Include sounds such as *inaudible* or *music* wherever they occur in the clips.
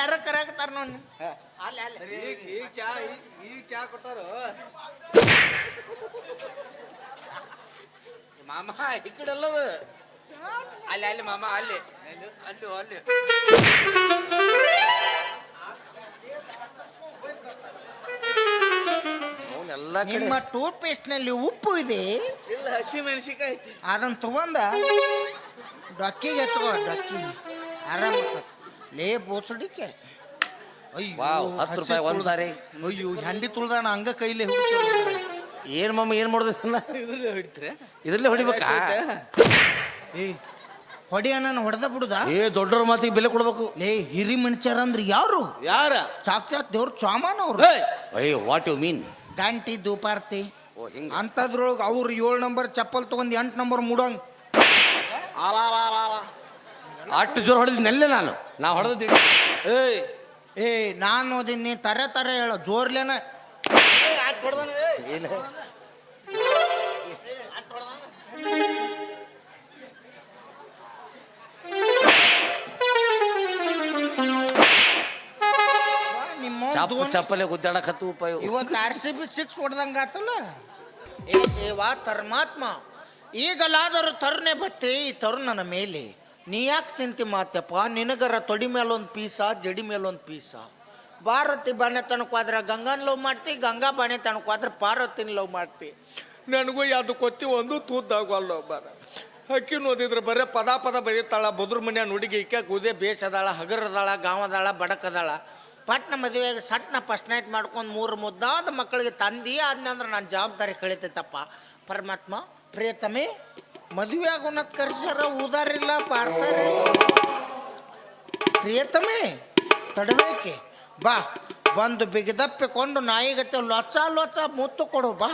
ಯಾರ ಕರೆಯಾಕತ್ತಾರ ನೋಡಿ ಅಲ್ಲಿ ಅಲ್ಲಿ. ಈಗ ಈಗ ಚಾ ಈಗ ಚಾ ಕೊಟ್ಟಾರು. ಮಾಮ ಈ ಕಡೆ ಅಲ್ಲದ. ಅಲ್ಲಿ ಅಲ್ಲಿ ಮಾಮ ಅಲ್ಲಿ. ಅಲ್ಲಿ ಅಲ್ಲಿ ನಿಮ್ಮ ಟೂತ್ ಪೇಸ್ಟ್ನಲ್ಲಿ ಉಪ್ಪು ಇದೆ. ಇಲ್ಲ ಹಸಿ ಮೆಣಸಿಕಾಯಿ ಅದನ್ನ ತಗೊಂಡ ಡಕ್ಕಿಗೆ ಹಚ್ಕೋ ಡಕ್ಕಿ. ಆರಾಮ ಲೇ ಬೋಸಡಿಕೆ ಅಯ್ಯೋ ವಾವ್, ಹತ್ತು ರೂಪಾಯಿ ಒಂದ್ ಸಾರಿ. ಅಯ್ಯೋ ಹೆಂಡಿ ತುಳ್ದಾನ ಹಂಗ ಕೈಲಿ ಏನ್ ಮಮ್ಮ ಏನ್ ಮಾಡೋದು? ಇದ್ರಲ್ಲೇ ಹೊಡಿಬೇಕಾ? ಏ ಹೊಡಿ ನಾನು ಹೊಡೆದ ಬಿಡುದ? ಏ ದೊಡ್ಡವ್ರ ಮಾತಿಗೆ ಬೆಲೆ ಕೊಡ್ಬೇಕು. ಲೇ ಹಿರಿ ಮನುಷ್ಯರ ಅಂದ್ರೆ ಯಾರು? ಯಾರ? ಸಾಕ್ಷಾತ್ ದೇವ್ರ ಚಾಮಾನ್ ಅವ್ರು. ಅಯ್ಯ ವಾಟ್ ಯು ಮೀನ್ ಗಂಟಿ ದುಪಾರ್ತಿ ಅಂತದ್ರೊಳಗೆ ಅವ್ರು ಏಳು ನಂಬರ್ ಚಪ್ಪಲ್ ತಗೊಂಡ್ ಎಂಟು ನಂಬರ್ ಮುಡಂಗ್. ಅಷ್ಟು ಜೋರು ಹೊಡೆದ್ ನೆಲ್ಲೆ ನಾನು. ನಾ ಹೊಡೆದ ಏಯ್ ಏ ನಾನು ಓದಿನಿ ತರ ತರ ಹೇಳ ಜೋರ್ಲೇನ. ಚಪ್ಪಲೆ ಗುದ್ದಾಡಕತ್ತು ಉಪಯೋಗ ಇವತ್ತು ಆರ್ ಸಿ ಬಿ ಸಿಕ್ಸ್ ಹೊಡೆದಂಗ ಆತಲ್ಲ? ಏ ದೇವಾ ಪರಮಾತ್ಮ ಈಗಲಾದರೂ ತರುಣೆ ಬತ್ತೆ ಈ ತರುಣನ ಮೇಲೆ. ನೀ ಯಾಕೆ ತಿಂತಿ ಮಾತ್ಯಪ್ಪ ನಿನಗರ ತೊಡಿ ಮೇಲೊಂದು ಪೀಸ, ಜಡಿ ಮೇಲೊಂದು ಪೀಸ. ಭಾರತಿ ಬಾಣೆ ತನಕ ಹೋದ್ರೆ ಗಂಗನ್ ಲವ್ ಮಾಡ್ತಿ, ಗಂಗಾ ಬಾಣೆ ತನಕ ಹೋದ್ರೆ ಪಾರ್ವತಿನ ಲವ್ ಮಾಡ್ತಿ. ನನಗೂ ಯಾವ್ದು ಕೊತ್ತಿ ಒಂದು ತೂದ್ದಾಗಲ್ಲ ಬಾರ ಅಕ್ಕಿ ಓದಿದ್ರೆ ಬರೇ ಪದ ಪದ ಬರೀತಾಳ, ಬದ್ರ ಮನೆ ಹುಡುಗಿ ಇಕ್ಕ ಗುದೆ ಬೇಸದಾಳ, ಹಗರದಾಳ, ಗಾವದಾಳ, ಬಡಕದಾಳ. ಪಟ್ನ ಮದುವೆಗೆ ಸಟ್ನ ಫಸ್ಟ್ ನೈಟ್ ಮಾಡ್ಕೊಂಡು ಮೂರು ಮುದ್ದಾದ ಮಕ್ಕಳಿಗೆ ತಂದಿ ಆದ್ನಂದ್ರೆ ನಾನು ಜವಾಬ್ದಾರಿ ಕಳಿತೈತಪ್ಪ. ಪರಮಾತ್ಮ ಪ್ರಿಯತಮೆ ಮದುವೆ ಆಗೋನತ್ ಕರ್ಸ್ಯಾರ ಊದಾರಿಲ್ಲ ಪಾರ್ಸಾರ ಪ್ರಿಯತಮೆ ತಡಬೇಕೆ? ಬಾ ಬಂದು ಬಿಗಿದಪ್ಪಿಕೊಂಡು ನಾಯಿಗತ್ತೆ ಲೊಚ್ಚ ಲೊಚ್ಚ ಮುತ್ತು ಕೊಡು ಬಾ.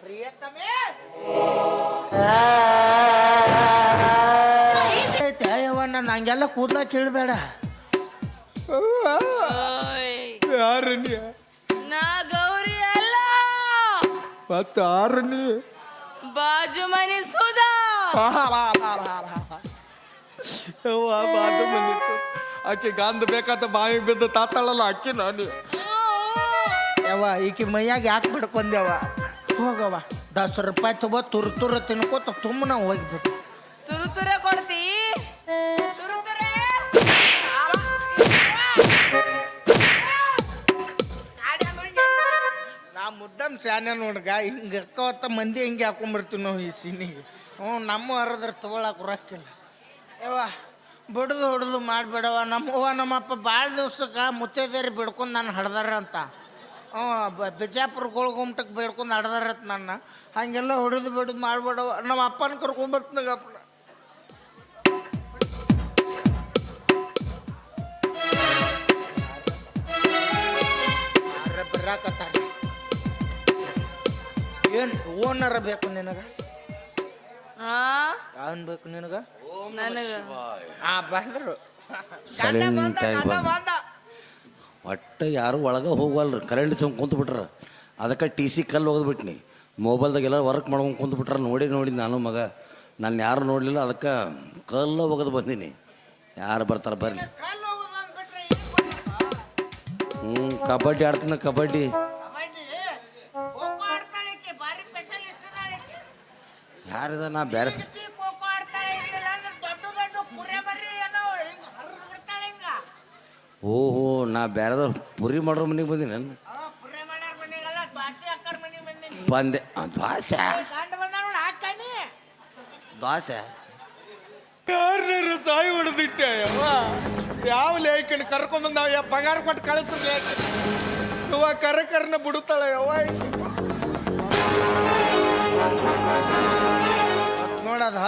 ಪ್ರಿಯತಮೆ! ಅಯ್ಯವ ಅಯ್ಯವ್ವ ನಂಗೆಲ್ಲ ಕೂದ ಕೇಳಬೇಡ ಓಯ್, ಯಾರು ನಾ? ಗೌರಿ ಅಲ್ಲ. ಮತ್ತೆ ಆರಣ್ಯ ನೀ? ಬಾಜು ಮನೆ ಸುಧಾ *laughs* ಬಂದಿತ್ತು ಆಕೆ ಗಾಂಧ ಬೇಕಾದ ಬಾಯಿ ಬಿದ್ದು ತಾತಾಳಲ್ಲ ಅಕ್ಕಿ ನಾನು. ಯವ್ವ ಈಕೆ ಮೈಯಾಗ ಯಾಕೆ ಬಿಡ್ಕೊಂಡೆವ ಹೋಗವ ದಸ್ ರೂಪಾಯಿ ತಗೋ ತುರು ತುರ ತಿನ್ಕೋತ ತುಂಬ ನಾವು ಹೋಗ್ಬೇಕು ತುರು ತುರ ಕೊಡ್ತಿ. ತುರು ತುರೆ. ನಾ ಮುದ್ದಮ್ ಶಾನೆ ನೋಡ್ಗ ಹಿಂಗೆ ತ ಮಂದಿ ಹಿಂಗೆ ಹಾಕೊಂಡ್ಬಿಡ್ತೀವಿ ನಾವು ಈ ಸೀನಿಗೆ. ಹ್ಞೂ, ನಮ್ಮ ಹರಿದ್ರೆ ತಗೊಳಕ್ಕೆ ರೊಕ್ಕಿಲ್ಲ ಯವ್ವ, ಬಿಡ್ದು ಹೊಡೆದು ಮಾಡಿಬಿಡವ ನಮ್ಮವ್ವ ನಮ್ಮಪ್ಪ ಭಾಳ ದಿವ್ಸಕ್ಕೆ ಮುತ್ತೈದೇರಿ ಬಿಡ್ಕೊಂಡು ನಾನು ಹಡ್ದಾರ ಅಂತ. ಹ್ಞೂ, ಬ, ಬಿಜಾಪುರ ಗೋಳ್ಗುಮ್ಟಕ್ಕೆ ಬಿಡ್ಕೊಂಡು ಹಡ್ದಾರತ್ ನನ್ನ. ಹಾಗೆಲ್ಲ ಹೊಡೆದು ಬಿಡ್ದು ಮಾಡಿಬಿಡವ ನಮ್ಮ ಅಪ್ಪನ ಕರ್ಕೊಂಬರ್ತೀನಗಪ್ಪ ಬರಾಕತ್ತಾರ? ಏನು ಓನರ ಬೇಕು ನಿನಗ? ಬೇಕು ನಿನಗ? ನನಗ. ಆ ಬಂದ್ರು. Silent ಆಗಿ ಬಂದ. ಒಟ್ಟು ಯಾರು ಒಳಗೆ ಹೋಗಲ್ರಿ ಕರೆಂಟ್ ಚಂಗ್ ಕುಂತು ಬಿಟ್ರ ಅದಕ್ಕೆ ಟಿ ಸಿ ಕಲ್ಲು ಹೋಗ್ಬಿಟ್ನಿ. ಮೊಬೈಲ್ದಾಗೆಲ್ಲ ವರ್ಕ್ ಮಾಡ್ಕೊಂಡು ಕುಂತು ಬಿಟ್ರ ನೋಡಿ ನೋಡಿ ನಾನು ಮಗ. ನಾನು ಯಾರು ನೋಡಲಿಲ್ಲ ಅದಕ್ಕೆ ಕಲ್ಲು ಹೋಗೋದು ಬಂದೀನಿ. ಯಾರು ಬರ್ತಾರೆ ಬರ್ರಿ ಹ್ಞೂ ಕಬಡ್ಡಿ ಆಡ್ತೀನಿ ಕಬಡ್ಡಿ. ಯಾರಿದ ನಾ ಬೇರೆ ಓಹೋ ನಾ ಬೇರೆದವ್ರು ಪುರಿ ಮಾಡ್ರ ಮನೆಗೆ ಬಂದಿನ ನಾನು ಬಂದೆ. ದ್ವಾಸೆ? ದ್ವಾಸೆ? ಸಾಯಿ ಹೊಡೆದಿಟ್ಟೆ ಯವ್ವ. ಯಾವ ಲೇಖನ ಕರ್ಕೊಂಬಂದ ನಾವ್ ಯಾ ಪಗಾರ ಕೊಟ್ಟು ಕಳಿಸ್ರಿ ಕರೆ ಕರ್ನ ಬಿಡುತ್ತಾಳೆ ಯವ್ವ.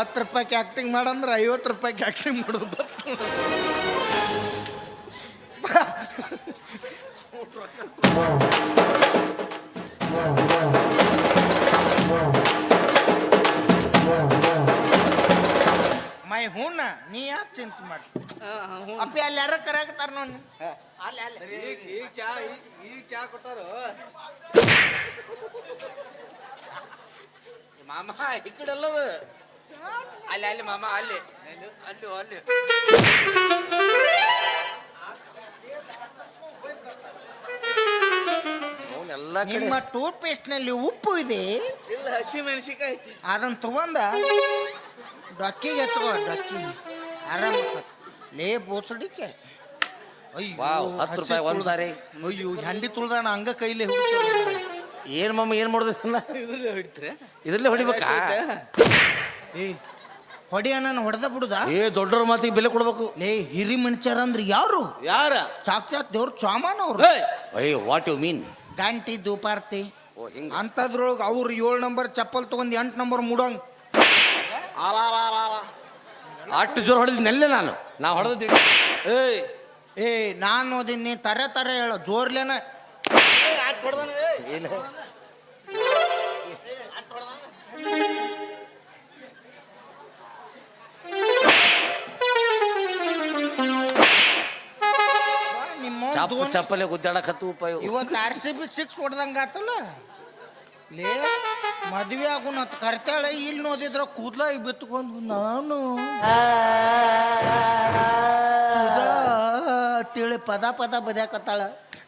ಹತ್ತು ರೂಪಾಯಿಗೆ ಆ್ಯಕ್ಟಿಂಗ್ ಮಾಡಂದ್ರೆ ಐವತ್ತು ರೂಪಾಯಿಗೆ ಆ್ಯಕ್ಟಿಂಗ್ ಮಾಡೋದು ಬತ್ತು ಮೈ ಹೂನ ನೀ ಯಾಕೆ ಚಿಂತೆ ಮಾಡಿ ಅಪ್ಪಿ ಅಲ್ಲಿ ಯಾರ ಕರೆಯಾಕತ್ತಾರ ನೋಡಿ ಅಲ್ಲಿ ಅಲ್ಲಿ. ಈಗ ಚಾ ಈಗ ಚಾ ಕೊಟ್ಟಾರು. ಮಾಮ ಈ ಕಡೆ ಅಲ್ಲದ ಅಲ್ಲಿ ಅಲ್ಲಿ ಮಾಮ ಅಲ್ಲಿ. ಅಲ್ಲಿ ಅಲ್ಲಿ. ಎಲ್ಲ ನಿಮ್ಮ ಟೂತ್ ಪೇಸ್ಟ್ನಲ್ಲಿ ಉಪ್ಪು ಇದೆ? ಇಲ್ಲ ಹಸಿ ಮೆಣಸಿಕಾಯಿ ಅದನ್ನ ತಗೊಂಡ? ಡಕ್ಕಿಗೆ ಹಚ್ಕೋ ಡಕ್ಕಿ. ಆರಾಮ ಲೇ ಬೋಸಡಿಕೆ ಅಯ್ಯೋ ವಾವ್, ಹತ್ತು ರೂಪಾಯಿ ಒಂದ್ ಸಾರಿ. ಅಯ್ಯೋ ಹೆಂಡಿ ತುಳ್ದಾನ ಹಂಗ ಕೈಲಿ ಏನ್ ಮಮ್ಮ ಏನ್ ಮಾಡುದ್ರೆ ಇದ್ರಲ್ಲೇ ಹೊಡಿತ್ರೆ? ಇದ್ರಲ್ಲೇ ಹೊಡಿಬೇಕಾ? ಏ ಹೊಡಿ ನಾನು ಹೊಡೆದ ಬಿಡುದ? ಏ ದೊಡ್ಡವ್ರ ಮಾತಿಗೆ ಬೆಲೆ ಕೊಡ್ಬೇಕು. ಏ ಹಿರಿ ಮನುಷ್ಯರ ಅಂದ್ರೆ ಯಾರು? ಯಾರ? ಸಾಕ್ಷಾತ್ ದೇವ್ರ ಚಾಮಾನ್ ಅವ್ರು. ಏಯ್! ವಾಟ್ ಯು ಮೀನ್ ಗಂಟಿ ದುಪಾರ್ತಿ ಓ ಹಿಂಗ. ಅಂತದ್ರೊಳಗೆ ಅವ್ರು ಏಳು ನಂಬರ್ ಚಪ್ಪಲ್ ತಗೊಂಡ್ ಎಂಟು ನಂಬರ್ ಮುಡಂಗ್. ಅಷ್ಟು ಜೋರ್ ನೆಲ್ಲೆ ನಾನು. ನಾ ಹೊಡೆದ ಏಯ್! ಏ ನಾನು ಓದಿನಿ ತರ ತರ ಹೇಳ ಜೋರ್ಲೇನ. ನಿಮ್ಮ ದೋನ್- ಚಪ್ಪಲೆ ಗುದ್ದಾಡಕತ್ತು ಉಪಯೋಗ ಇವತ್ತು ಆರ್ ಸಿ ಬಿ ಸಿಕ್ಸ್ ಹೊಡ್ದಂಗ ಆತಲ್ಲ? ಲೇ ಮದ್ವೆ ಆಗುನ ಕರ್ತಾಳೆ ಇಲ್ಲಿ ನೋದಿದ್ರ ಕೂದ್ಲ ಬಿತ್ಕೊಂಡು ನಾನು. ತುದಾ ತಿಳಿ ಪದ ಪದ ಬದ್ಯಾಕತ್ತಾಳ.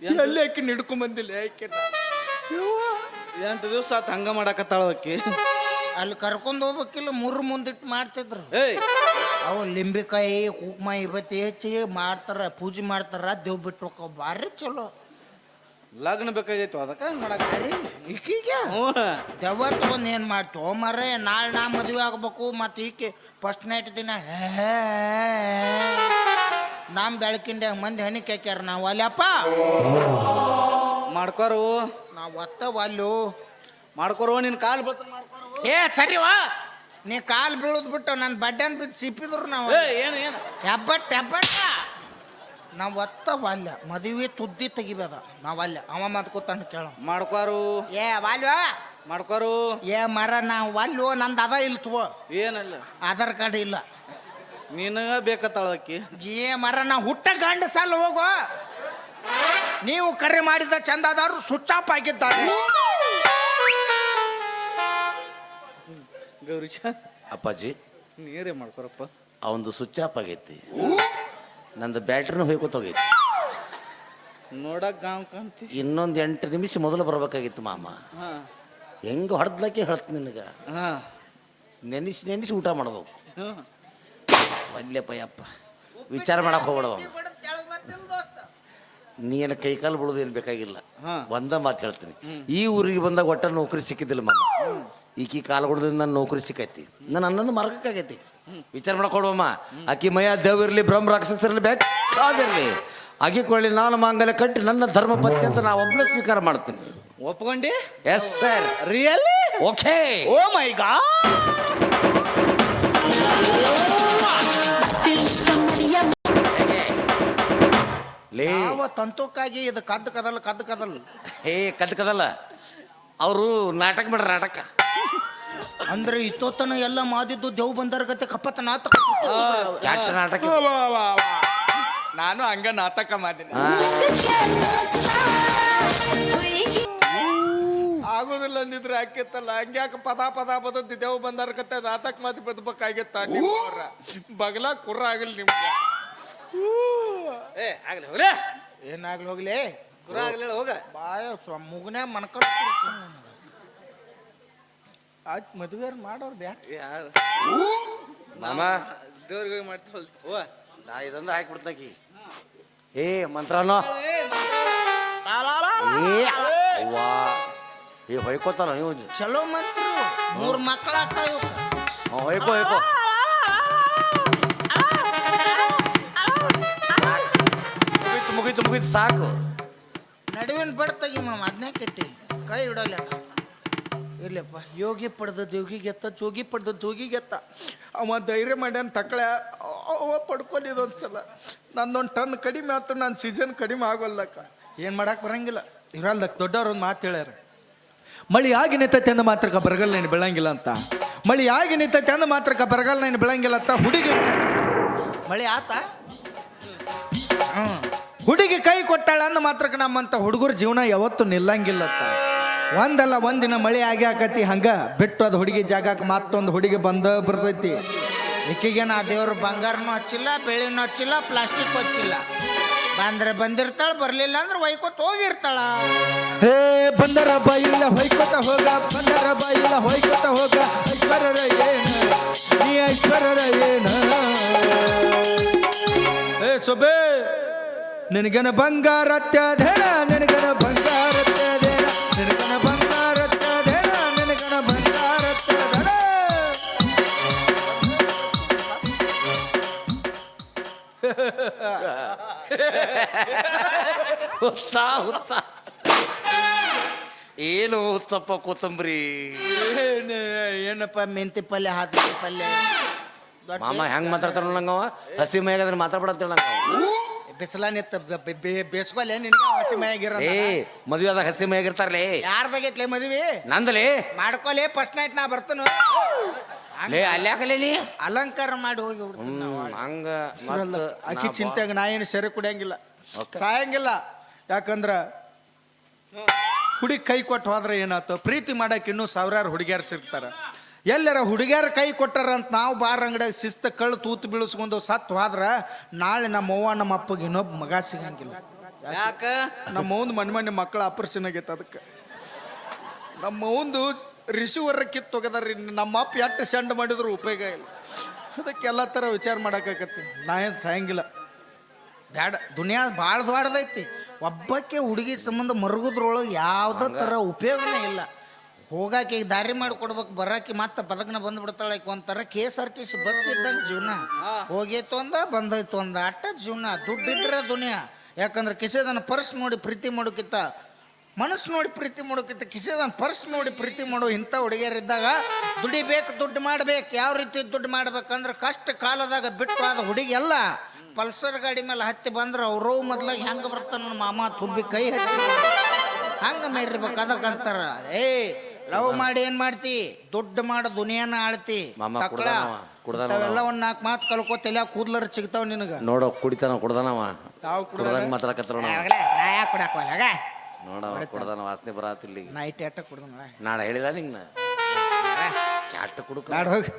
ಎಲ್ಲಿ ಆಕಿ ನಿಡ್ಕೊಂಡ್ ಬಂದಿಲ್ಲ ಆಕೆ? ಎಂಟು ದಿವಸ ಆತ ಹಂಗ ಮಾಡಕತ್ತಾಳ ಆಕಿ. ಅಲ್ಲಿ ಕರ್ಕೊಂಡು ಹೋಗ್ಬೇಕಿಲ್ಲ ಮುರ್ ಮುಂದಿಟ್ಟು ಮಾಡ್ತಿದ್ರು. ಏಯ್ ಅವು ಲಿಂಬೆಕಾಯಿ ಕುಕ್ಮ ಇವತ್ತು ಹೆಚ್ಚಿ ಮಾಡ್ತಾರ ಪೂಜೆ ಮಾಡ್ತಾರ ದೇವ್ ಬಿಟ್ಟು ಹೋಗೋ ಭಾರಿ ಚಲೋ. ಲಗ್ನ ಬೇಕಾಗಿತ್ತು ಅದಕ್ಕೆ? ಮಾಡಕ್ಕೆ ಈಕೀಗೆ? ದೆವ್ವ ತಗೊಂಡು ಏನು ಮಾಡ್ತೋ? ಮರೆ ನಾಳೆ ನಾ ಮದುವೆ ಆಗ್ಬೇಕು ಮತ್ತು ಈಕೆ ಫಸ್ಟ್ ನೈಟ್ ದಿನ ನಮ್ಮ ಬೆಳಕಿಂದ ಮಂದಿ ಹಣಿ ಕೇಕ್ಯಾರ ನಾವು ಅಲ್ಲಪ್ಪ ಮಾಡ್ಕೋರು. ನಾವು ಒತ್ತ ಒಲ್ಲು ಮಾಡ್ಕೋರು ನಿನ್ ಕಾಲು ಬತ್ತ ಮಾಡ್ಕೋರು. ಏ ಸರಿವಾ ನೀ ಕಾಲು ಬೀಳದ್ ಬಿಟ್ಟು ನನ್ನ ಬಡ್ಡನ್ ಬಿದ್ದು ಸಿಪ್ಪಿದ್ರು ನಾವು. ಏ ಏನು ಏನು? ಹೆಬ್ಬಟ್ ಹೆಬ್ಬಟ್ಟ? ನಾವು ಒತ್ತ ವಾಲ್ಯ ಮದುವೆ ತುದ್ದಿ ತೆಗಿಬೇದ. ನಾವು ಅಲ್ಲ ಅವ ಮಾತು ಕೂತಾನ ಕೇಳ. ಮಾಡ್ಕೋರು. ಏ ವಾಲ್ಯ? ಮಾಡ್ಕೋರು. ಏ ಮರ ನಾವು ವಾಲ್ಯೋ ನಂದು ಅದ ಇಲ್ಲ ತುವ ಏನಲ್ಲ? ಆಧಾರ್ ಕಾರ್ಡ್ ಇಲ್ಲ. ನಿನಗ ಬೇಕತ್ತಾಳ ಆಕಿ ಜೀ ಮರ ನಾ ಹುಟ್ಟ ಗಂಡ ಸಾಲ ಹೋಗೋ. ನೀವು ಕರೆ ಮಾಡಿದ ಚಂದಾದಾರರು ಸ್ವಿಚ್ ಆಫ್ ಆಗಿದ್ದಾರೆ. ಗೌರೀಶ ಅಪ್ಪಾಜಿ. ನೀರೇ ಮಾಡ್ಕೊರಪ್ಪ. ಅವಂದು ಸ್ವಿಚ್ ಆಫ್ ಆಗೈತಿ. ನಂದು ಬ್ಯಾಟ್ರಿನೂ ಹೋಯ್ಕೋತ ಹೋಗೈತಿ. ನೋಡಕ್ ಗಾಂವ್ ಕಾಂತಿ ಇನ್ನೊಂದು ಎಂಟು ನಿಮಿಷ ಮೊದಲು ಬರ್ಬೇಕಾಗಿತ್ತು ಮಾಮ. ಹಾ. ಹೆಂಗೆ ಹೊಡೆದ್ಲಕ್ಕೆ ಹೇಳ್ತ ನಿನಗೆ? ಹಾ. ನೆನೆಸಿ ನೆನೆಸಿ ಊಟ ಮಾಡ್ಬೇಕು. ಹ್ಮ್. ಒಲ್ಲೆಪ್ಪ ಯಪ್ಪ. ವಿಚಾರ ಮಾಡಕ್ ಹೋಗ್ಬೇಡವ ನೀನು ಕೈಕಾಲು ಬಿಡೋದು ಏನು ಬೇಕಾಗಿಲ್ಲ. ಹಾ. ಒಂದ ಮಾತು ಹೇಳ್ತೀನಿ. ಈ ಊರಿಗೆ ಬಂದಾಗ ಒಟ್ಟ ನೌಕರಿ ಸಿಕ್ಕಿದ್ದಿಲ್ಲ ಮಾಮ. ಈಕಿ ಕಾಲು ಹೊಡೆದಿಂದ ನನ್ನ ನೌಕರಿ ಸಿಕ್ಕೈತಿ. ನನ್ನ ಅನ್ನೊಂದು ಮಾರ್ಗಕ್ಕಾಗೈತಿ ವಿಚಾರ ಮಾಡ್ಕೊಡ್ವಮ್ಮ. ಆಕಿ ಮಯ ದೇವಿರಲಿ ಬ್ರಹ್ಮ ರಾಕ್ಷಸರಿರ್ಲಿ ಬೇಕಾದಿರ್ಲಿ ಆಗಿ ಕೊಳ್ಳಿ ನಾನು ಮಾಂಗಲ್ಯ ಕಟ್ಟಿ ನನ್ನ ಧರ್ಮ ಪತ್ನಿ ಅಂತ ನಾ ಒಬ್ಬನೇ ಸ್ವೀಕಾರ ಮಾಡ್ತೀನಿ. ಒಪ್ಕೊಂಡಿ? Yes sir real okay oh my god ಲೇ. ಯಾವ ತಂತುಕ್ಕಾಗಿ ಇದು ಕದ್ದು ಕದಲ್ಲ ಕದ್ದು ಕದಲ್ಲ ಏ ಕದ್ದು ಕದಲ್ಲ. ಅವರು ನಾಟಕ ಮಾಡ್ರ ನಾಟಕ. ಅಂದ್ರೆ ಇತ್ತೋತನ ಎಲ್ಲ ಮಾದಿದ್ದು ದೇವ್ ಬಂದರ ಗತೆ ಕಪ್ಪತ್ತ ನಾತಕ ಕ್ಯಾಟ್ ನಾಟಕ? ನಾನು ಹಂಗ ನಾಟಕ ಮಾಡಿನಿ. ಆಗೋದಿಲ್ಲ ಅಂದಿದ್ರೆ ಆಕಿತ್ತಲ್ಲ ಹಂಗ್ಯಾಕ ಪದ ಪದ ಬದದ್ದು ದೇವ್ ಬಂದಾರ ಕತೆ ನಾಟಕ ಮಾತಿ ಬದಬೇಕಾಗಿತ್ತ ನಿಮ್ಮವ್ರ ಬಗಲ ಕುರ್ರ ಆಗಲಿ ನಿಮ್ಗೆ. ಏ ಆಗ್ಲಿ ಹೋಗ್ಲೇ. ಏನಾಗ್ಲಿ ಹೋಗ್ಲಿ? ಕುರ ಆಗ್ಲಿ ಹೋಗ. ಬಾಯ ಮುಗನೇ ಮುಗನೆ ಮನ್ಕೊಂಡು ಆಯ್ತು ಮದುವೆ ಮಾಡೋರ್ದು ಯಾಕೆ? ಯಾರು? ಮಾಮ. ದೇವ್ರಿಗೆ ಹೋಗಿ ಮಾಡ್ತಿರಲ್ಲ ಓ ನಾ ಇದೊಂದು ಹಾಕ್ಬಿಡ್ತಾಕಿ. ಏ ಮಂತ್ರನೋ ಏ ಅವ್ವಾ. ಏ ಹೊಯ್ಕೋತಾನ ನೀವು ಚಲೋ ಮಂತ್ರು. ಮೂರು ಮಕ್ಕಳ ಹೊಯ್ಕೋ ಹೊಯ್ಕೋ. ಮುಗೀತು ಮುಗೀತು ಮುಗೀತು. ಸಾಕು. ನಡುವಿನ ಬಡ್ತಾಗಿ ಮಾಮ ಅದನ್ನೇ ಕೆಟ್ಟಿ ಕೈ ಇಡಲ್ಲ ಇರ್ಲಪ್ಪ ಯೋಗಿ ಪಡೆದ ಜೋಗಿ ಗೆತ್ತ, ಜೋಗಿ ಪಡೆದ ಜೋಗಿ ಗೆತ್ತ. ಅವ ಧೈರ್ಯ ಮಾಡ್ಯಾನ ತಕ್ಕಳೆ, ಅವ ಪಡ್ಕೊಂಡಿದ್ದು ಒಂದ್ಸಲ ನಂದೊಂದು ಟನ್ ಕಡಿಮೆ ಆಯ್ತು ನನ್ನ ಸೀಸನ್ ಕಡಿಮೆ ಆಗೋಲ್ಲಕ್ಕ. ಏನು ಮಾಡಕ್ಕೆ ಬರಂಗಿಲ್ಲ. ಇರಲ್ದಕ್ಕೆ ದೊಡ್ಡವ್ರೊಂದು ಮಾತು ಹೇಳ್ಯಾರ. ಮಳಿ ಆಗಿ ನಿಂತೈತೆ ಅಂದ ಮಾತ್ರಕ್ಕ ಬರಗಲ್ಲ ನೀನು ಬೆಳಂಗಿಲ್ಲ ಅಂತ. ಮಳಿ ಆಗಿ ನಿಂತೈತೆ ಅಂದ ಮಾತ್ರಕ್ಕ ಬರಗಲ್ಲ ನೀನು ಬೆಳಂಗಿಲ್ಲ ಅಂತ ಹುಡುಗಿ ಮಳೆ ಆತ. ಹುಡುಗಿ ಕೈ ಕೊಟ್ಟಾಳ ಅಂದ ಮಾತ್ರಕ್ಕೆ ನಮ್ಮಂತ ಹುಡುಗರ ಜೀವನ ಯಾವತ್ತೂ ನಿಲ್ಲಂಗಿಲ್ಲತ್ತ ಒಂದಲ್ಲ, ಒಂದಿನ ಮಳೆ ಆಗಿ ಆಕತಿ, ಹಂಗ ಬಿಟ್ಟು ಅದು ಹುಡುಗಿ ಜಾಗಕ್ಕೆ ಮತ್ತೊಂದು ಹುಡುಗಿ ಬಂದ ಬರ್ತೈತಿ. ಈಕಿಗೆ ನಾ ದೇವ್ರ ಬಂಗಾರನೂ ಹಚ್ಚಿಲ್ಲ, ಬೆಳ್ಳಿನೂ ಹಚ್ಚಿಲ್ಲ, ಪ್ಲಾಸ್ಟಿಕ್ ಹಚ್ಚಿಲ್ಲ. ಬಂದ್ರೆ ಬಂದಿರ್ತಾಳ, ಬರ್ಲಿಲ್ಲ ಅಂದ್ರೆ ವೈಕೋತ್ ಹೋಗಿರ್ತಾಳ. ಹೇ ಬಂದರ ಬಾಯಿಲ್ಲ ಹೊಯ್ಕೊತ ಹೋಗ, ಬಂದರ ಬಾಯಿಲ್ಲ ಹೊಯ್ಕೊತ ಹೋಗ, ಐಶ್ವರ್ಯರ ಏನ? ನೀ ಐಶ್ವರ್ಯರ ಏನ? ಹೇ ಸೊಬೆ, ನಿನಗನ ಬಂಗಾರತ್ಯಧೇನ ನಿನಗನ ಬಂಗಾರತ್ಯಧೇನ *laughs* ಹುಚ್ಚ ಹುಚ್ಚ. ಏನು ಹುಚ್ಚಪ್ಪ ಕೊತ್ತಂಬರಿ? ಏನ್- ಏನಪ್ಪ ಮೆಂತಿ ಪಲ್ಯ ಹಾಕಿ ಪಲ್ಯ? ದೊಡ್ಡ ಮಾಮ ಹೆಂಗ್ ಮಾತಾಡ್ತಾರ ನಂಗವ. ಹಸಿ ಮೈಯಾಗದ್ರೆ ಮಾತಾಡ್ಬಿಡತ್ತೇಳ ನಂಗ ಬಿಸಿಲ ನಿತ್ತ ಬೇಸ್ಕೊಲೆ ನಿನ್ಗೆ ಹಸಿ ಮೈಯಾಗಿರ ಏ ಮದುವೆ ಆದಾಗ ಹಸಿ ಮೈಯಾಗಿರ್ತಾರಲೇ. ಯಾರ್ದಾಗೈತ್ಲೆ ಮದ್ವಿ? ನಂದಲೇ? ಮಾಡ್ಕೊಲೆ ಫಸ್ಟ್ ನೈಟ್ ನಾ ಬರ್ತಾನು. ಲೇ ಅಲ್ಯಾಕಲೇ ಅಲಂಕಾರ ಮಾಡಿ ಹೋಗಿ ಬಿಡ್ತೀನಿ ಹ್ಮ್ ಹಂಗ. ಮತ್ತ್ ಆಕಿ ನಾ ಚಿಂತೆಗ ನಾ ಏನು ಸೆರೆ ಕುಡಿಯಂಗಿಲ್ಲ. ಸಾಯಂಗಿಲ್ಲ. ಯಾಕಂದ್ರ ಹುಡುಗಿ ಕೈ ಕೊಟ್ಟು ಹೋದ್ರೆ ಏನಾಯ್ತು? ಪ್ರೀತಿ ಮಾಡಕ್ಕೆ ಇನ್ನೂ ಸಾವಿರಾರು ಹುಡುಗಿಯರು ಸಿಗ್ತಾರ. ಎಲ್ಲರ ಹುಡುಗಿಯರ ಕೈ ಕೊಟ್ಟಾರ ಅಂತ ನಾವು ಬಾರ ಅಂಗಡಿಯಾಗ ಶಿಸ್ತ ಕಳ್ಳು ತೂತು ಬೀಳಿಸ್ಕೊಂಡು ಸತ್ತು ಹೋದ್ರ ನಾಳೆ ನಮ್ಮ ಅವ್ವ ನಮ್ಮ ಅಪ್ಪಗೆ ಇನ್ನೊಬ್ಬ ಮಗ ಸಿಗಂಗಿಲ್ಲ. ಯಾಕ? ನಮ್ಮ ಅವ್ವಂದು ಮನೆ ಮನೆ ಮಕ್ಕಳ ಆಪರೇಷನ್ ಆಗೈತೆ ಅದಕ್ಕೆ. ನಮ್ಮ ಅವ್ವಂದು ರಿಸೀವರ್ ಕಿತ್ತು ಹೋಗದಾರಿ ನಮ್ಮ ಅಪ್ಪ ಎಷ್ಟು ಸೆಂಡ್ ಮಾಡಿದ್ರು ಉಪಯೋಗ ಇಲ್ಲ. ಅದಕ್ಕೆ ಎಲ್ಲ ಥರ ವಿಚಾರ ಮಾಡೋಕ್ಕಾಗತ್ತೆ ನಾ ಏನು ಸಾಯಂಗಿಲ್ಲ. ಬ್ಯಾಡ ದುನಿಯಾ ಭಾಳ ದೊಡ್ಡದೈತಿ ಒಬ್ಬಕ್ಕೆ ಹುಡುಗಿ ಸಂಬಂಧ ಮರುಗುದ್ರೊಳಗೆ ಯಾವುದೇ ಥರ ಉಪಯೋಗನೇ ಇಲ್ಲ. ಹೋಗಾಕೆ ಈಗ ದಾರಿ ಮಾಡಿ ಕೊಡ್ಬೇಕು ಬರಾಕಿ ಮತ್ತೆ ಬದಕನ ಬಂದ್ಬಿಡ್ತಾಳೆ ಒಂಥರ K S R T C bus ಇದ್ದಂಗೆ ಜೀವನ. ಹೋಗೈತು ಅಂದ ಬಂದೈತು ಅಂದ. ಅಟ್ಟ ಜೀವನ. ದುಡ್ಡಿದ್ರೆ ದುನಿಯಾ. ಯಾಕಂದ್ರೆ ಕಿಸೆದನ ಪರ್ಸ್ ನೋಡಿ ಪ್ರೀತಿ ಮಾಡೋಕ್ಕಿಂತ ಮನಸ್ಸು ನೋಡಿ ಪ್ರೀತಿ ಮಾಡೋಕ್ಕಿಂತ ಕಿಸೆದನ ಪರ್ಸ್ ನೋಡಿ ಪ್ರೀತಿ ಮಾಡೋ ಇಂಥ ಹುಡುಗಿಯರಿದ್ದಾಗ ದುಡಿಬೇಕು ದುಡ್ಡು ಮಾಡ್ಬೇಕು ಯಾವ ರೀತಿ ದುಡ್ಡು ಮಾಡ್ಬೇಕಂದ್ರೆ ಕಷ್ಟ ಕಾಲದಾಗ ಬಿಟ್ಟು ಆದ ಹುಡುಗಿ ಎಲ್ಲ ಪಲ್ಸರ್ ಗಾಡಿ ಮೇಲೆ ಹತ್ತಿ ಬಂದ್ರೆ ಅವರು ಮೊದ್ಲಾಗ ಹೆಂಗೆ ಬರ್ತಾನ ನನ್ನ ಮಾಮ ತುಬ್ಬಿ ಕೈ ಹಚ್ಚಿ ಹಂಗೆ ಮೇರಿರ್ಬೇಕು ಅದಕ್ಕಂತಾರ ಏ ಲವ್ ಮಾಡಿ ಏನು ಮಾಡ್ತಿ? ದುಡ್ಡು ಮಾಡ ದುನಿಯಾನ ಆಳ್ತಿ. ಎಲ್ಲ ಕುಡ್ದಾನವ. ಒಂದ್ ನಾಲ್ಕು ಮಾತು ಕಲ್ಕೋ ತಲೆ ಕೂದ್ಲರ್ ಸಿಗ್ತಾವ ನಿನಗ. ನೋಡೋ ಕುಡಿತಾನ ಕುಡ್ದಾನವ ನಾವು ಕುಡ್ದಂಗ ಮಾತಾಡಕತ್ತಾರ ಆಗಲೇ ನಾ ಯಾಕೆ ಕುಡಾಕಲ್ಲ ನೋಡ ಕುಡ್ದಾನ ವಾಸನೆ ಬರಾತಿಲ್ಲ ಈಗ ನೈಟ್ ಎಟ್ಟ ಕುಡ್ದ ನಾಳೆ ಹೇಳಿದ ನಿಂಗ ಕ್ಯಾಟ್ ಕುಡುಕ. ಬ್ಯಾಡ ಹೋಗಿ.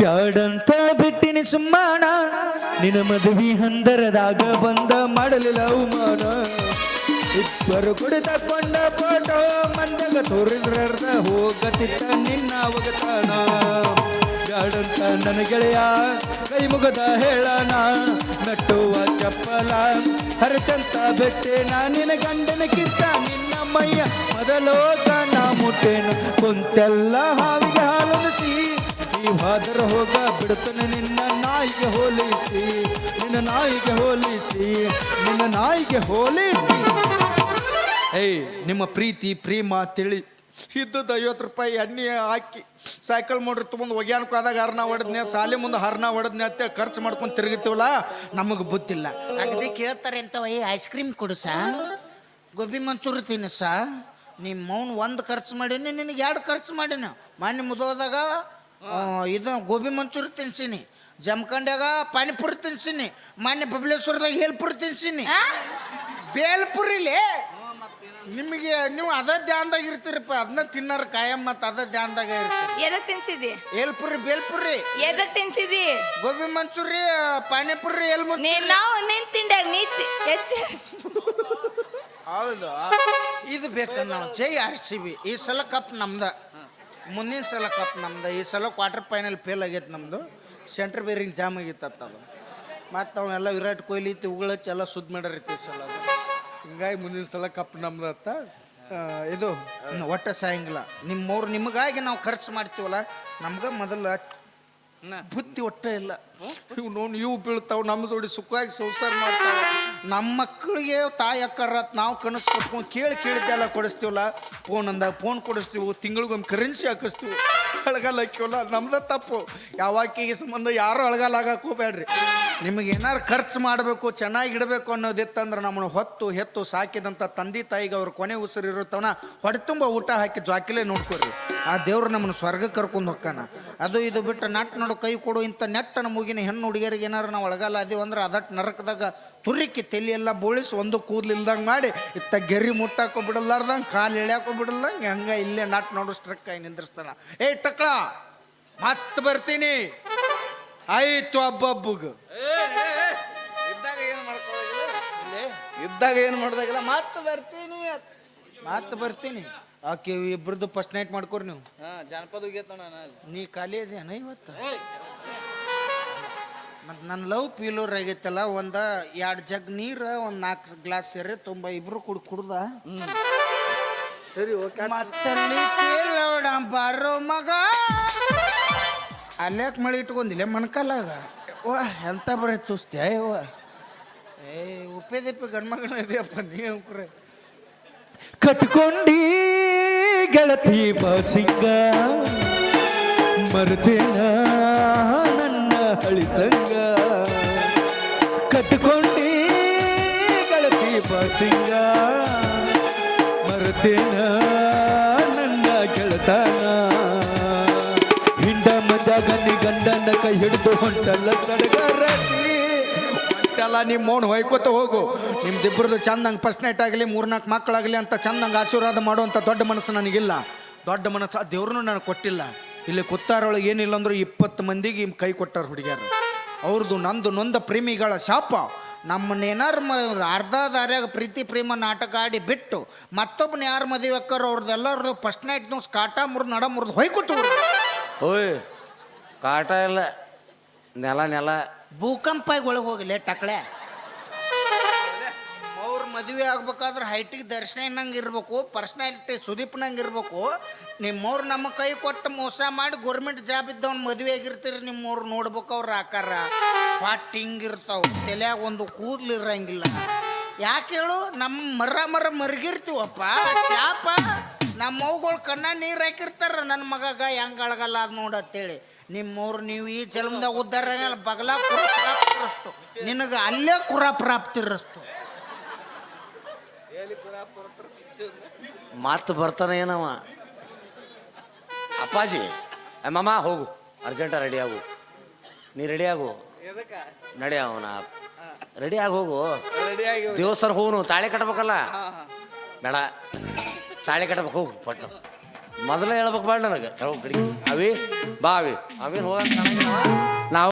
ಬ್ಯಾಡಂತ ಬಿಟ್ಟಿನಿ ಸುಮ್ಮಾನ ನಿನ್ನ ಮದುವೆ ಹಂದರದಾಗ ಬಂದ ಮಾಡಲಿಲ್ಲ ಅವಮಾನ ಇಬ್ಬರು ಕುಡಿತಕೊಂಡ ಫೋಟೋ ಮಂದಗ ತೋರಿದ್ರ ಹೋಗತಿತ್ತ ನಿನ್ನ ಅವಗತಾನ. ಬ್ಯಾಡಂತ ನನ್ನ ಗೆಳೆಯ ಕೈ ಮುಗದ ಹೇಳಣ ನಟ್ಟುವ ಚಪ್ಪಲ, ಹರಟಂತ ಬೆಟ್ಟೆ ನಿನ್ನ ಗಂಡನಕ್ಕಿಂತ ನಿನ್ನ ಮೈಯ ಮೊದಲೋಗ ನಾ ಮುಟ್ಟೇನು ಕುಂತೆಲ್ಲ ಹಾವಿಗೆ ಹಾಲುಸಿ ಈ ಹಾದರ ಹೋಗ ಬಿಡತನ ನಿನ್ನ ನಾಯಿಗೆ ಹೋಲಿಸಿ, ನಿನ್ನ ನಾಯಿಗೆ ಹೋಲಿಸಿ, ನಿನ್ನ ನಾಯಿಗೆ ಹೋಲಿಸಿ. ಏಯ್, ನಿಮ್ಮ ಪ್ರೀತಿ, ಪ್ರೇಮ ತಿಳಿ. ಇದ್ದದ್ದು ಐವತ್ತು ರೂಪಾಯಿ ಎಣ್ಣೆ ಹಾಕಿ ಸೈಕಲ್ ಮೋಟ್ರ್ ತೊಗೊಂಡು ಒಗ್ಯಾನಕ್ಕೆ ಹೋದಾಗ ಹರ್ನ ಹೊಡೆದ್ನೆ ಸಾಲಿ ಮುಂದೆ ಹರ್ನ ಹೊಡೆದ್ನೆ ಅಂತೇಳಿ ಖರ್ಚು ಮಾಡ್ಕೊಂಡು ತಿರುಗಿತೀವಲ್ಲ ನಮಗೆ ಗೊತ್ತಿಲ್ಲ ಅಗದಿ ಕೇಳ್ತಾರೆ ಅಂತ ಐಸ್ ಕ್ರೀಮ್ ಕೊಡು ಸಾ. ಗೋಬಿ ಮಂಚೂರಿ ತಿನ್ನು ಸಾ. ನಿಮ್ಮ ಮೌನ್ ಒಂದು ಖರ್ಚು ಮಾಡೀನಿ ನಿನಗೆ ಎರಡು ಖರ್ಚು ಮಾಡೀನಿ. ಮೊನ್ನೆ ಮುದೋದಾಗ ಇದು ಗೋಬಿ ಮಂಚೂರಿ ತಿನ್ಸೀನಿ. ಜಮಖಂಡ್ಯಾಗ ಪಾನಿಪುರಿ ತಿನ್ಸೀನಿ. ಮೊನ್ನೆ ಬಬಲೇಶ್ವರದಾಗ ಹೇಲ್ಪುರಿ ತಿನ್ಸೀನಿ? ಬೇಲ್ಪುರಿಲಿ ನಿಮಗೆ ನೀವು ಅದ ಧ್ಯಾನದಾಗ ಇರ್ತೀರಪ್ಪ ಅದನ್ನ ತಿನ್ನಾರ ಕಾಯಂ ಮತ್ತ ಅದ ಧ್ಯಾನದಾಗ ಇರ್ತೀರಿ. ಎದಕ್ ತಿನ್ಸಿದಿ? ಎಲ್ಪುರಿ ಬೇಲ್ಪುರಿ. ಎದಕ್ ತಿನ್ಸಿದಿ? ಗೋಬಿ ಮಂಚೂರಿ ಪಾನಿಪುರಿ ಎಲ್ ನೀ ನಾವು ನಿನ್ ತಿಂಡಾಗ ನೀ ತಿ- ಹೌದು. ಇದು ಬೇಕು ನಾವು ಜೈ ಆರ್ ಸಿ ಬಿ ಈ ಸಲ ಕಪ್ ನಮ್ದ. ಮುಂದಿನ ಸಲ ಕಪ್ ನಮ್ದ. ಈ ಸಲ ಕ್ವಾರ್ಟರ್ ಫೈನಲ್ ಫೇಲ್ ಆಗೈತೆ ನಮ್ದು. ಸೆಂಟ್ರ್ ಬೇರಿಂಗ್ ಜಾಮ್ ಆಗಿತ್ತು ಅದು. ಮತ್ತು ಅವೆಲ್ಲ ವಿರಾಟ್ ಕೊಹ್ಲಿ ಇವುಗಳ ಎಲ್ಲ ಸುದ್ದಿ ಮಾಡ್ರಿ ಈ ಸಲ ಅದು. ಹಿಂಗಾಗಿ ಮುಂದಿನ ಸಲ ಕಪ್ ನಮ್ದು ಅಂತ ಇದು. ಒಟ್ಟ ಸಾಯಂಗಿಲ್ಲ ನಿಮ್ಮವ್ರು ನಿಮಗಾಗಿ ನಾವು ಖರ್ಚು ಮಾಡ್ತೀವಲ್ಲ ನಮ್ಗೆ ಮೊದಲು ಬುತ್ತಿ ಒಟ್ಟ ಇಲ್ಲ. ಇವು ನೋವು ಇವು ಬೀಳ್ತಾವ ನಮ್ಮ ಜೋಡಿ ಸುಖವಾಗಿ ಸಂಸಾರ ಮಾಡ್ತಾವ. ನಮ್ಮ ಮಕ್ಕಳಿಗೆ ತಾಯಿ ಅಕ್ಕರ ನಾವು ಕನಸು ಕೊಟ್ಕೊಂಡು ಕೇಳಿ ಕೇಳಿದ್ದೆಲ್ಲ ಕೊಡಿಸ್ತೀವಲ್ಲ ಫೋನ್ ಅಂದಾಗ ಫೋನ್ ಕೊಡಿಸ್ತೀವಿ ತಿಂಗಳಿಗೊಮ್ಮೆ ಕರೆನ್ಸಿ ಹಾಕಿಸ್ತೀವಿ. ಅಳಗಾಲ ಹಾಕಿವಲ್ಲ ನಮ್ದ ತಪ್ಪು. ಯಾವಾಕಿಗೆ ಸಂಬಂಧ ಯಾರು ಅಳಗಾಲ ಹಾಕಕ್ಕೆ ಹೋಗ್ಬೇಡ್ರಿ ನಿಮಗೆ ಏನಾರು ಖರ್ಚು ಮಾಡಬೇಕು, ಚೆನ್ನಾಗಿ ಇಡಬೇಕು ಅನ್ನೋದಿತ್ತಂದ್ರೆ ನಮ್ಮನ್ನು ಹೊತ್ತು ಹೆತ್ತು ಸಾಕಿದಂಥ ತಂದೆ ತಾಯಿಗೆ ಅವ್ರ ಕೊನೆ ಉಸಿರು ಇರುತ್ತವನ ಹೊಡೆ ತುಂಬ ಊಟ ಹಾಕಿ ಜಾಕಿಲೆ ನೋಡ್ಕೊರಿ. ಆ ದೇವ್ರು ನಮ್ಮನ್ನು ಸ್ವರ್ಗ ಕರ್ಕೊಂಡು ಹೊಕ್ಕಾನ ಅದು ಇದು ಬಿಟ್ಟು ನಟ್ ನೋಡು, ಕೈ ಕೊಡು, ಇಂಥ ನೆಟ್ಟನ ಮುಗಿನ ಹೆಣ್ಣು ಹುಡುಗಿಯರಿಗೆ ಏನಾರು ನಾವು ಒಳಗಲ್ಲ ಅದೀವಿ ಅಂದ್ರೆ ಅದಟ್ಟು ನರಕದಾಗ ತುರಿಕಿ ತಲೆ ಎಲ್ಲ ಬೋಳಿಸಿ ಒಂದು ಕೂದಲಿಲ್ದಂಗೆ ಮಾಡಿ ಇತ್ತ ಗೆರಿ ಮುಟ್ಟಾಕೋ ಬಿಡಲಾರ್ದಂಗೆ, ಕಾಲು ಎಳ್ಯಾಕೋ ಬಿಡಲ್ದಂಗೆ ಹಂಗೆ ಇಲ್ಲೇ ನಟ್ ನೋಡು ಸ್ಟ್ರಕ್ ಆಗಿ ನಿಂದ್ರಿಸ್ತಾನ. ಏ ಟಕ್ಳ ಮತ್ತೆ ಬರ್ತೀನಿ. ಆಯ್ತು ಹಬ್ಬ ಇದ್ದಾಗ ಏನು ಮಾಡ್ದಾಗಿಲ್ಲ ಮತ್ತೆ ಬರ್ತೀನಿ ಮತ್ತೆ ಬರ್ತೀನಿ. ಆಕೆ ಇಬ್ರದ್ದು ಫಸ್ಟ್ ನೈಟ್ ಮಾಡ್ಕೊರಿ ನೀವು. ಹಾ ಜಾನಪದ ನಾನು ನೀ ಖಾಲಿ ಅದೇನ ಇವತ್ತು? ಮತ್ತು ನನ್ನ ಲವ್ ಪೀಲೋರ್ ಆಗೈತಲ್ಲ ಒಂದು ಎರಡು ಜಗ್ ನೀರು ಒಂದು ನಾಲ್ಕು ಗ್ಲಾಸ್ ಸೇರಿ ತುಂಬ ಇಬ್ರು ಕುಡ್ ಕುಡ್ದ. ಸರಿ ಓಕೆ ಮತ್ತಲ್ಲಿ ಕೇಳೋಣ ಬಾರೋ ಮಗ. ಅಲ್ಯಾಕೆ ಮಳೆ ಇಟ್ಕೊಂಡಿಲ್ಲ ಮಣ್ಕಾಲಾಗ. ಓ ಎಂತ ಬರೀ ಚುಸ್ತಿ ಅಯ್ಯವ್ವ ಏ ದಪ್ಪೆ ಗಂಡ್ಮಗಳು ಇದೆಯಪ್ಪ ನೀವು ಕುರೆ? ಕಟ್ಕೊಂಡಿ ಗೆಳತಿ ಬಾಸಿಂಗ. ಮರುತೇನ ನನ್ನ ಹಳಿಸಂಗ ಕಟ್ಕೊಂಡಿ ಗೆಳತಿ ಬಾಸಿಂಗ. ಮರುತೇನ ನನ್ನ ಗೆಳತನ. ಹಿಂಡ ಗಂಡಿ ಗಂಡನ ಕೈ ಹಿಡಿದು ಹೊಂಟಲ್ಲ ಸಡಗರತಿ ಹೊಂಟಲ್ಲ ನಿಮ್ಮ ಮೌನ ಹೊಯ್ಕೋತ ಹೋಗು. ನಿಮ್ದಿಬ್ಬರದು ಚಂದಂಗೆ ಫಸ್ಟ್ ನೈಟ್ ಆಗಲಿ ಮೂರ್ನಾಲ್ಕು ಮಕ್ಕಳಾಗಲಿ ಅಂತ ಚಂದಂಗೆ ಆಶೀರ್ವಾದ ಮಾಡುವಂಥ ದೊಡ್ಡ ಮನಸ್ಸು ನನಗಿಲ್ಲ. ದೊಡ್ಡ ಮನಸ್ಸು ಆ ದೇವ್ರನ್ನೂ ನನಗೆ ಕೊಟ್ಟಿಲ್ಲ. ಇಲ್ಲಿ ಕುತ್ತಾರೊಳಗೆ ಏನಿಲ್ಲ ಅಂದ್ರೆ ಇಪ್ಪತ್ತು ಮಂದಿಗೆ ಕೈ ಕೊಟ್ಟಾರ ಹುಡುಗಿಯರು. ಅವ್ರದ್ದು ನಂದು ನೊಂದ ಪ್ರೇಮಿಗಳ ಶಾಪ. ನಮ್ಮನ್ನೇನಾರು ಮ ಅರ್ಧ ದಾರ್ಯಾಗ ಪ್ರೀತಿ, ಪ್ರೇಮ ನಾಟಕ ಆಡಿ ಬಿಟ್ಟು ಮತ್ತೊಬ್ಬನ ಯಾರು ಮದುವೆ ಅಕ್ಕಾರ ಅವ್ರದ್ದು ಎಲ್ಲರದು ಫಸ್ಟ್ ನೈಟ್ನು ಕಾಟ ಮುರಿದು ನಡ ಮುರಿದು ಹೊಯ್ಕೊಟ್ಟು ಓಯ್, ಕಾಟ ಇಲ್ಲ. ನೆಲ ನೆಲ. ಭೂಕಂಪ ಒಳಗೆ ಹೋಗಲಿ ಟಕಳೆ. ಅವ್ರ ಮದುವೆ ಆಗ್ಬೇಕಾದ್ರೆ ಹೈಟಿಗೆ ದರ್ಶನ ಇನ್ನಂಗೆ ಇರ್ಬೇಕು ಪರ್ಸ್ನಾಲಿಟಿ ಸುದೀಪ್ನಂಗೆ ಇರ್ಬೇಕು. ನಿಮ್ಮವ್ರು ನಮ್ಮ ಕೈ ಕೊಟ್ಟು ಮೋಸ ಮಾಡಿ ಗೌರ್ಮೆಂಟ್ ಜಾಬ್ ಇದ್ದವ್ನ ಮದುವೆ ಆಗಿರ್ತೀರಿ ನಿಮ್ಮವ್ರು ನೋಡ್ಬೇಕು ಅವ್ರು ಆಕಾರ. ಫಾಟಿಂಗ್ ಇರ್ತಾವ? ತಲೆಯಾಗ ಒಂದು ಕೂದಲು ಇರಂಗಿಲ್ಲ. ಯಾಕೆ ಹೇಳು? ನಮ್ಮ ಮರ ಮರ ಮರಗಿರ್ತೀವಪ್ಪ ಶಾಪ ನಮ್ಮ ಅವ್ಗಳು ಕಣ್ಣ ನೀರು ಹಾಕಿರ್ತಾರ ನನ್ನ ಮಗಗ ಹೆಂಗ್ ಅಳಗಲ್ಲ ಅದು ನೋಡತ್ತೇಳಿ ನಿಮ್ಮವ್ರು ನೀವು ಈ ಜನ್ಮದಾಗ ಉದ್ದಾರ ಆಗಲ್ಲ, ಬಗಲ ಕುರ ಪ್ರಾಪ್ತಿರಸ್ತು ನಿನಗೆ ಅಲ್ಲೇ ಕುರ ಪ್ರಾಪ್ತಿರಸ್ತು ಮಾತು ಬರ್ತಾನೆ ಏನವ? ಅಪ್ಪಾಜಿ ಏ ಮಾಮ ಹೋಗು. ಅರ್ಜೆಂಟ ರೆಡಿ ಆಗು. ನೀ ರೆಡಿ ಆಗು. ನಡಿ ಅವನ. ರೆಡಿ ಆಗಿ ಹೋಗು. ದೇವಸ್ಥಾನ ಹೋಗು. ದೇವಸ್ಥಾನಕ್ಕೆ ಹೋಗುನು ತಾಳಿ ಕಟ್ಬೇಕಲ್ಲ? ಬೇಡ. ತಾಳಿ ಕಟ್ಬೇಕು ಹೋಗು ಮೊದಲೇ ಹೇಳ್ಬೇಕು ಬೇಡ ನನಗೆ. ಅವಿ ಬಾ ಅವಿ. ಅವೇನು ಹೋಗ ನಾವು